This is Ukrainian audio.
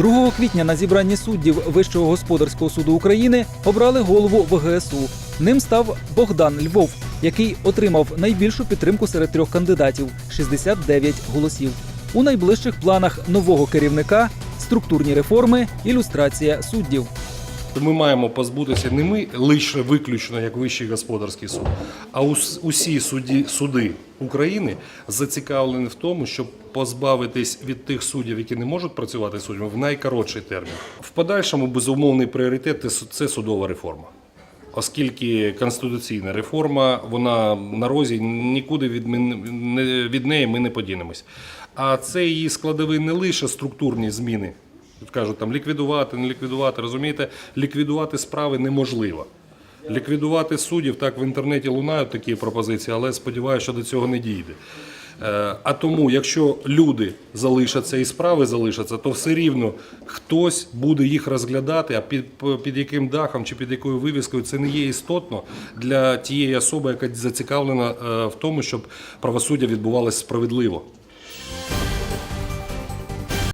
2 квітня на зібранні суддів Вищого господарського суду України обрали голову ВГСУ. Ним став Богдан Львов, який отримав найбільшу підтримку серед трьох кандидатів 69 голосів. У найближчих планах нового керівника структурні реформи, ілюстрація суддів. Ми маємо позбутися не ми лише виключно як Вищий господарський суд, а усі суді, суди України зацікавлені в тому, щоб позбавитись від тих суддів, які не можуть працювати суддями, в найкоротший термін. В подальшому безумовний пріоритет це судова реформа. Оскільки конституційна реформа, вона на розі нікуди від, від неї ми не подінемось. А це її складові не лише структурні зміни. Кажуть, там ліквідувати, не ліквідувати. Розумієте, ліквідувати справи неможливо. Ліквідувати суддів, так в інтернеті лунають такі пропозиції, але сподіваюся, що до цього не дійде. Е, А тому, якщо люди залишаться і справи залишаться, то все рівно хтось буде їх розглядати, а під, під яким дахом чи під якою вивіскою це не є істотно для тієї особи, яка зацікавлена е, в тому, щоб правосуддя відбувалося справедливо.